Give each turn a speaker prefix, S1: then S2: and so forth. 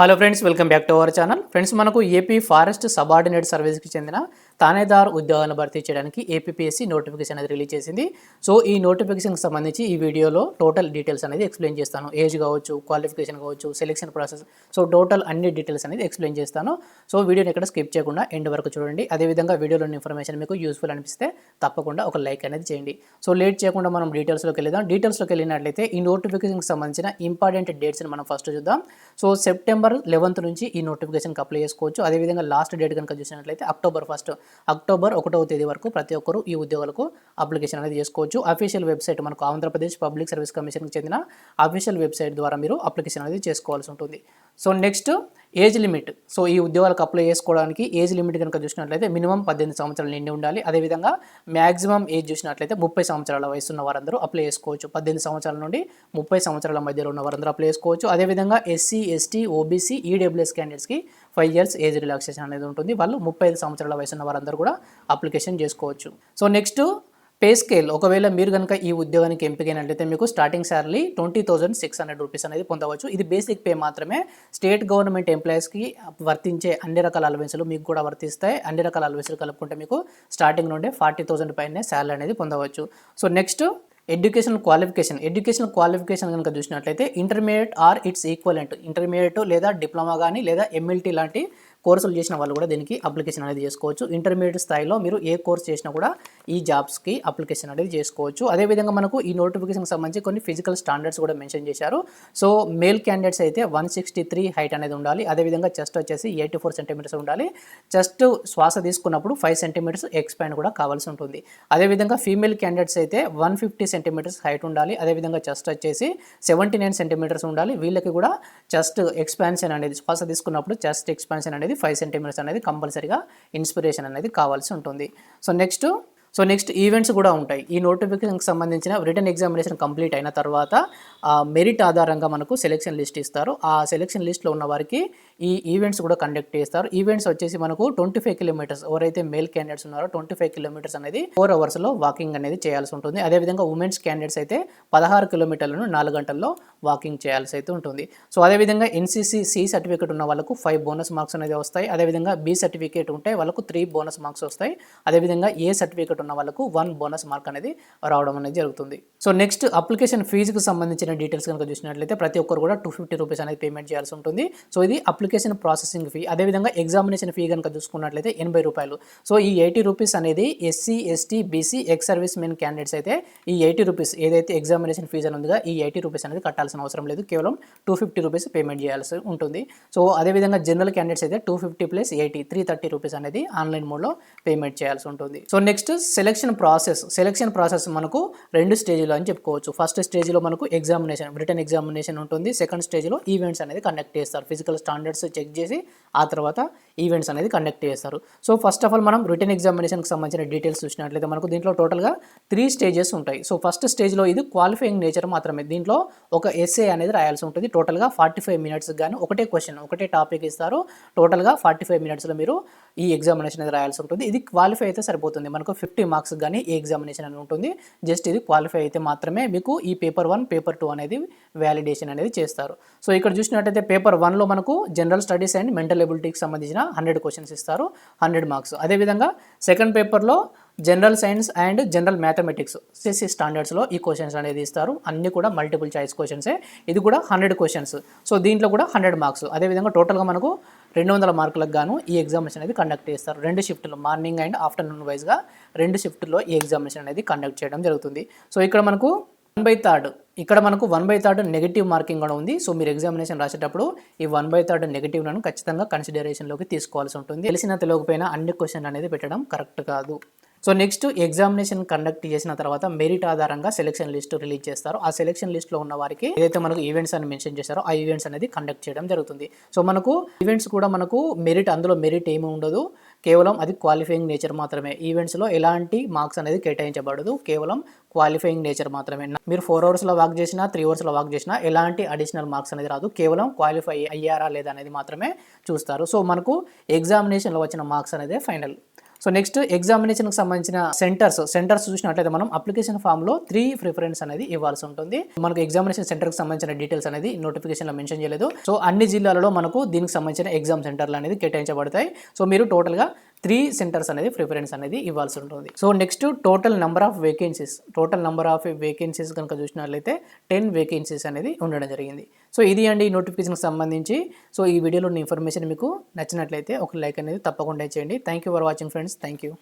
S1: Hello friends welcome back to our channel friends మనకు AP forest subordinate సర్వీస్కి చెందిన తానేదార్ ఉద్యోగాలను భర్తీ చేయడానికి ఏపీఎస్సి నోటిఫికేషన్ అనేది రిలీజ్ చేసింది. సో ఈ నోటిఫికేషన్కి సంబంధించి ఈ వీడియోలో టోటల్ డీటెయిల్స్ అనేది ఎక్స్ప్లెయిన్ చేస్తాను. ఏజ్ కావచ్చు క్వాలిఫికేషన్ కావచ్చు సెలెక్షన్ ప్రాసెస్ సో టోటల్ అన్ని డీటెయిల్స్ అనేది ఎక్స్ప్లెయిన్ చేస్తాను. సో వీడియోని ఎక్కడ స్కిప్ చేయకుండా ఎండ్ వరకు చూడండి. అదేవిధంగా వీడియోలోని ఇన్ఫర్మేషన్ మీకు యూస్ఫుల్ అనిపిస్తే తప్పకుండా ఒక లైక్ అనేది చేయండి. సో లేట్ చేయకుండా మనం డీటెయిల్స్లోకి వెళ్దాం డీటెయిల్స్లోకి వెళ్ళినట్లయితే ఈ నోటిఫికేషన్కి సంబంధించిన ఇంపార్టెంట్ డేట్స్ని మనం ఫస్ట్ చూద్దాం. సో సెప్టెంబర్ లెవెన్త్ నుంచి ఈ నోటిఫికేషన్కి అప్లై చేసుకోవచ్చు. అదేవిధంగా లాస్ట్ డేట్ కనుక చూసినట్లయితే అక్టోబర్ ఫస్ట్ అక్టోబర్ ఒకటవ తేదీ వరకు ప్రతి ఒక్కరు ఈ ఉద్యోగాలకు అప్లికేషన్ అనేది చేసుకోవచ్చు. అఫీషియల్ వెబ్సైట్ మనకు ఆంధ్రప్రదేశ్ పబ్లిక్ సర్వీస్ కమిషన్కి చెందిన అఫీషియల్ వెబ్సైట్ ద్వారా మీరు అప్లికేషన్ అనేది చేసుకోవాల్సి ఉంటుంది. So next age limit. So ఈ ఉద్యోగాలకు అప్లై చేసుకోవడానికి ఏజ్ లిమిట్ కనుక చూసినట్లయితే మినిమం పద్దెనిమిది సంవత్సరాలు నిండి ఉండాలి. అదేవిధంగా మ్యాక్సిమం ఏజ్ చూసినట్లయితే ముప్పై సంవత్సరాల వయసు ఉన్న వారందరూ అప్లై చేసుకోవచ్చు. పద్దెనిమిది సంవత్సరాల నుండి ముప్పై సంవత్సరాల మధ్యలో ఉన్న వారందరూ అప్లై చేసుకోవచ్చు. అదేవిధంగా ఎస్సీ ఎస్టీ ఓబీసీ ఈడబ్ల్యూఎస్ క్యాండిడేట్స్కి ఫైవ్ ఇయర్స్ ఏజ్ రిలాక్సేషన్ అనేది ఉంటుంది. వాళ్ళు ముప్పై ఐదు సంవత్సరాల వయసు ఉన్న వారందరూ కూడా అప్లికేషన్ చేసుకోవచ్చు. So next pay scale. ఒకవేళ మీరు కనుక ఈ ఉద్యోగానికి ఎంపికైనట్లయితే మీకు starting salary twenty thousand six hundred rupees అనేది పొందవచ్చు. ఇది బేసిక్ పే మాత్రమే. స్టేట్ గవర్నమెంట్ ఎంప్లాయీస్కి వర్తించే అన్ని రకాల అలవెన్సులు మీకు కూడా వర్తిస్తాయి. అన్ని రకాల అలవెన్సులు కలుపుకుంటే మీకు స్టార్టింగ్ నుండి ఫార్టీ థౌసండ్ పైనే శాలరీ అనేది పొందవచ్చు. So next education qualification education qualification కనుక చూసినట్లయితే intermediate or its equivalent intermediate లేదా డిప్లొమా కానీ లేదా ఎంఎల్టీ లాంటి కోర్సులు చేసిన వాళ్ళు కూడా దీనికి అప్లికేషన్ అనేది చేసుకోవచ్చు. ఇంటర్మీడియట్ స్థాయిలో మీరు ఏ కోర్స్ చేసినా కూడా ఈ జాబ్స్కి అప్లికేషన్ అనేది చేసుకోవచ్చు. అదేవిధంగా మనకు ఈ నోటిఫికేషన్కి సంబంధించి కొన్ని ఫిజికల్ స్టాండర్డ్స్ కూడా మెన్షన్ చేశారు. సో మేల్ క్యాండిడేట్స్ అయితే వన్ సిక్స్టీ త్రీ హైట్ అనేది ఉండాలి. అదేవిధంగా చెస్ట్ వచ్చేసి ఎయిటీ ఫోర్ సెంటీమీటర్స్ ఉండాలి. చెస్ట్ శ్వాస తీసుకున్నప్పుడు ఫైవ్ సెంటీమీటర్స్ ఎక్స్పాండ్ కూడా కావాల్సి ఉంటుంది. అదేవిధంగా ఫీమేల్ క్యాండిడేట్స్ అయితే వన్ ఫిఫ్టీ సెంటీమీటర్స్ హైట్ ఉండాలి. అదేవిధంగా చెస్ట్ వచ్చేసి సెవెంటీ నైన్ సెంటీమీటర్స్ ఉండాలి. వీళ్ళకి కూడా చెస్ట్ ఎక్స్పాన్షన్ అనేది శ్వాస తీసుకున్నప్పుడు చెస్ట్ ఎక్స్పాన్షన్ అనేది ఫైవ్ సెంటీమీటర్స్ అనేది కంపల్సరీగా ఇన్స్పిరేషన్ అనేది కావాల్సి ఉంటుంది. So next so next events కూడా ఉంటాయి. ఈ నోటిఫికేషన్కి సంబంధించిన రిటర్న్ ఎగ్జామినేషన్ కంప్లీట్ అయిన తర్వాత ఆ మెరిట్ ఆధారంగా మనకు సెలెక్షన్ లిస్ట్ ఇస్తారు. ఆ సెలెక్షన్ లిస్ట్లో ఉన్న వారికి ఈ ఈవెంట్స్ కూడా కండక్ట్ చేస్తారు. ఈవెంట్స్ వచ్చేసి మనకు ట్వంటీ ఫైవ్ కిలోమీటర్స్ ఎవరైతే మేల్ క్యాండిడేట్స్ ఉన్నారో ట్వంటీ ఫైవ్ కిలోమీటర్స్ అనేది ఫోర్ అవర్స్లో వాకింగ్ అనేది చేయాల్సి ఉంటుంది. అదేవిధంగా ఉమెన్స్ క్యాండిడేట్స్ అయితే పదహారు కిలోమీటర్లను నాలుగు గంటల్లో వాకింగ్ చేయాల్సి అయితే ఉంటుంది. సో అదేవిధంగా ఎన్సీసీ సి సర్టిఫికేట్ ఉన్న వాళ్ళకు ఫైవ్ బోనస్ మార్క్స్ అనేది వస్తాయి. అదేవిధంగా బి సర్టిఫికేట్ ఉంటే వాళ్ళకు త్రీ బోనస్ మార్క్స్ వస్తాయి. అదేవిధంగా ఏ సర్టిఫికేట్ ఉన్న వాళ్ళకు వన్ బోనస్ మార్క్ అనేది రావడం అనేది జరుగుతుంది. సో నెక్స్ట్ అప్లికేషన్ ఫీజుకి సంబంధించిన డీటెయిల్స్ కనుక చూసినట్లయితే ప్రతి ఒక్కరు కూడా టూ ఫిఫ్టీ రూపీస్ అనేది పేమెంట్ చేయాల్సి ఉంటుంది. సో ఇది అప్లికేషన్ ప్రాసెసింగ్ ఫీ అదేవిధంగా ఎగ్జామినేషన్ ఫీ కనుక చూసుకున్నట్లయితే ఎనభై రూపాయలు. సో ఈ ఎయిటీ రూపీస్ అనేది SC ST BC ex servicemen candidates అయితే ఈ ఎయిటీ రూపీస్ ఏదైతే ఎగ్జామినేషన్ ఫీజు అని ఉందిగా ఈ ఎయిటీ రూపీస్ అనేది కట్టాల్సిన అవసరం లేదు. కేవలం టూ ఫిఫ్టీ రూపీస్ పేమెంట్ చేయాల్సి ఉంటుంది. సో అదేవిధంగా జనరల్ క్యాండిడేట్స్ అయితే two fifty plus eighty three thirty rupees అనేది ఆన్లైన్ మోడ్లో పేమెంట్ చేయాల్సి ఉంటుంది. So next selection process. Selection process మనకు రెండు స్టేజ్లో అని చెప్పుకోవచ్చు. ఫస్ట్ స్టేజ్లో మనకు ఎగ్జామినేషన్ రిటర్న్ ఎగ్జామినేషన్ ఉంటుంది. సెకండ్ స్టేజ్లో ఈవెంట్స్ అనేది కండక్ట్ చేస్తారు. ఫిజికల్ స్టాండర్డ్స్ చెక్ చేసి ఆ తర్వాత ఈవెంట్స్ అనేది కండక్ట్ చేస్తారు. సో ఫస్ట్ ఆఫ్ ఆల్ మనం రిటర్న్ ఎగ్జామినేషన్కి సంబంధించిన డీటెయిల్స్ చూసినట్లయితే మనకు దీంట్లో టోటల్గా త్రీ స్టేజెస్ ఉంటాయి. సో ఫస్ట్ స్టేజ్లో ఇది క్వాలిఫైయింగ్ నేచర్ మాత్రమే. దీంట్లో ఒక ఎస్ఏ అనేది రాయాల్సి ఉంటుంది. టోటల్గా ఫార్టీ ఫైవ్ మినిట్స్ కానీ ఒకటే క్వశ్చన్ ఒకటే టాపిక్ ఇస్తారు. టోటల్గా ఫార్టీ ఫైవ్ మినిట్స్లో మీరు ఈ ఎగ్జామినేషన్ అనేది రాయాల్సి ఉంటుంది. ఇది క్వాలిఫై అయితే సరిపోతుంది. మనకు ఫిఫ్టీ మార్క్స్ కానీ ఈ ఎగ్జామినేషన్ అని ఉంటుంది. జస్ట్ ఇది క్వాలిఫై అయితే మాత్రమే మీకు ఈ పేపర్ వన్ పేపర్ టూ అనేది వ్యాలిడేషన్ అనేది చేస్తారు. సో ఇక్కడ చూసినట్టయితే పేపర్ వన్లో మనకు జనరల్ స్టడీస్ అండ్ మెంటల్ ఎబిలిటీకి సంబంధించిన హండ్రెడ్ క్వశ్చన్స్ ఇస్తారు హండ్రెడ్ మార్క్స్. అదేవిధంగా సెకండ్ పేపర్లో general science and general mathematics CC స్టాండర్డ్స్లో ఈ క్వశ్చన్స్ అనేది ఇస్తారు. అన్నీ కూడా మల్టిపుల్ చాయిస్ క్వశ్చన్సే. ఇది కూడా హండ్రెడ్ క్వశ్చన్స్. సో దీంట్లో కూడా హండ్రెడ్ మార్క్స్. అదేవిధంగా టోటల్గా మనకు రెండు వందల మార్కులకు గాను ఈ ఎగ్జామినేషన్ అనేది కండక్ట్ చేస్తారు. రెండు షిఫ్ట్లు మార్నింగ్ అండ్ ఆఫ్టర్నూన్ వైజ్గా రెండు షిఫ్ట్లో ఈ ఎగ్జామినేషన్ అనేది కండక్ట్ చేయడం జరుగుతుంది. సో ఇక్కడ మనకు వన్ బై థర్డ్. ఇక్కడ మనకు one by third negative marking కూడా ఉంది. సో మీరు ఎగ్జామినేషన్ రాసేటప్పుడు ఈ వన్ బై థర్డ్ నెగిటివ్లను ఖచ్చితంగా కన్సిడరేషన్లోకి తీసుకోవాల్సి ఉంటుంది. తెలిసిన తెలియకపోయినా అన్ని క్వశ్చన్ అనేది పెట్టడం కరెక్ట్ కాదు. సో నెక్స్ట్ ఎగ్జామినేషన్ కండక్ట్ చేసిన తర్వాత మెరిట్ ఆధారంగా సెలెక్షన్ లిస్ట్ రిలీజ్ చేస్తారు. ఆ సెలెక్షన్ లిస్ట్లో ఉన్న వారికి ఏదైతే మనకు ఈవెంట్స్ అని మెన్షన్ చేశారో ఆ ఈవెంట్స్ అనేది కండక్ట్ చేయడం జరుగుతుంది. సో మనకు ఈవెంట్స్ కూడా మనకు మెరిట్ అందులో మెరిట్ ఏమి ఉండదు. కేవలం అది క్వాలిఫైయింగ్ నేచర్ మాత్రమే. ఈవెంట్స్లో ఎలాంటి మార్క్స్ అనేది కేటాయించబడదు. కేవలం క్వాలిఫైయింగ్ నేచర్ మాత్రమే. మీరు ఫోర్ అవర్స్లో వాక్ చేసినా త్రీ అవర్స్లో వాక్ చేసినా ఎలాంటి అడిషనల్ మార్క్స్ అనేది రాదు. కేవలం క్వాలిఫై అయ్యారా లేదా అనేది మాత్రమే చూస్తారు. సో మనకు ఎగ్జామినేషన్లో వచ్చిన మార్క్స్ అనేది ఫైనల్ సో నెక్స్ట్ ఎగ్జామినేషన్కి సంబంధించిన సెంటర్స్ సెంటర్స్ చూసినట్లయితే మనం అప్లికేషన్ ఫామ్లో త్రీ ప్రిఫరెన్స్ అనేది ఇవ్వాల్సి ఉంటుంది. మనకు ఎగ్జామినేషన్ సెంటర్కి సంబంధించిన డీటెయిల్స్ అనేది నోటిఫికేషన్లో మెన్షన్ చేయలేదు. సో అన్ని జిల్లాలలో మనకు దీనికి సంబంధించిన ఎగ్జామ్ సెంటర్లు అనేది కేటాయించబడతాయి. సో మీరు టోటల్గా త్రీ సెంటర్స్ అనేది ప్రిఫరెన్స్ అనేది ఇవ్వాల్సి ఉంటుంది. So next total number of vacancies total number of vacancies కనుక చూసినట్లయితే టెన్ వేకెన్సీస్ అనేది ఉండడం జరిగింది. సో ఇది అండి ఈ నోటిఫికేషన్కి సంబంధించి. సో ఈ వీడియోలో ఉన్న ఇన్ఫర్మేషన్ మీకు నచ్చినట్లయితే ఒక లైక్ అనేది తప్పకుండా చేయండి thank you for watching friends. Thank you.